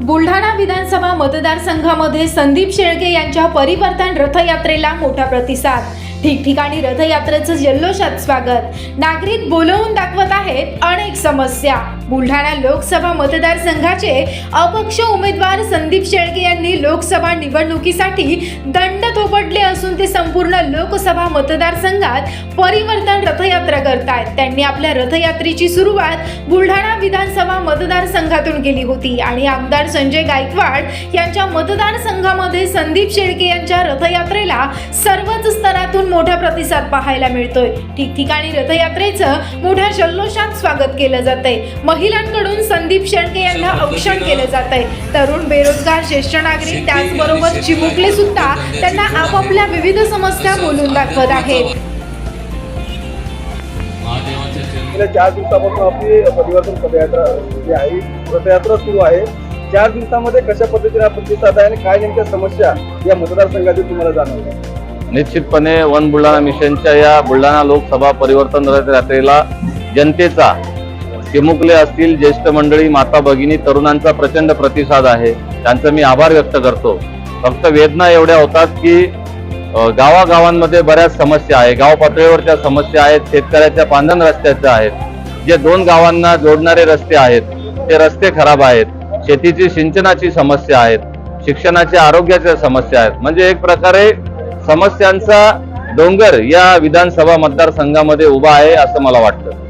बुलढाणा विधानसभा मतदारसंघामध्ये संदीप शेळके यांच्या परिवर्तन रथयात्रेला मोठा प्रतिसाद. ठिकठिकाणी रथयात्रेचं जल्लोषात स्वागत. नागरिक बोलवून दाखवत आहेत अनेक समस्या. बुलढाणा लोकसभा मतदारसंघाचे अपक्ष उमेदवार संदीप शेळके यांनी लोकसभा निवडणुकीसाठी दंड थोपटले असून ते संपूर्ण लोकसभा मतदारसंघात परिवर्तन रथयात्रा करतायत. त्यांनी आपल्या रथयात्रेची सुरुवात बुलढाणा विधानसभा मतदारसंघातून केली होती आणि आमदार संजय गायकवाड यांच्या मतदारसंघामध्ये संदीप शेळके यांच्या रथयात्रेला सर्वच स्तरातून मोठा प्रतिसाद पाहायला मिळतोय. ठिकठिकाणी रथयात्रेचं मोठ्या जल्लोषात स्वागत केलं जातंय. महिलांकडून संदीप शेळके यांना औक्षण केलं जात आहे तरुण बेरोजगार ज्येष्ठ नागरिक त्याचबरोबर चिमुकले सुद्धा त्यांना आपापल्या विविध समस्या बोलून दाखवत आहेत. गेल्या चार दिवसापासून आपली परिवर्तन पदयात्रा जी आहे रथयात्रा सुरू आहे चार दिवसामध्ये कशा पद्धतीने हा प्रतिसाद आहे आणि काय नेमक्या समस्या या मतदारसंघातील तुम्हाला जाणवल्या? निश्चितपणे वन बुलढाणा मिशनच्या या बुलढाणा लोकसभा परिवर्तन रथयात्रेला जनतेचा चिमुकले असतील ज्येष्ठ मंडळी माता भगिनी तरुणांचा प्रचंड प्रतिसाद आहे. त्यांचा मी आभार व्यक्त करतो. फक्त वेदना एवढ्या होतात की गावागावांमध्ये बऱ्याच समस्या आहे गाव पातळीवरच्या समस्या आहेत शेतकऱ्याच्या पांधन रस्त्याच्या आहेत. जे दोन गावांना जोडणारे रस्ते आहेत ते रस्ते खराब आहेत. शेतीची सिंचनाची समस्या आहेत शिक्षणाच्या आरोग्याच्या समस्या आहेत. म्हणजे एक प्रकारे समस्यांचा डोंगर या विधानसभा मतदारसंघामध्ये उभा आहे असं मला वाटतं.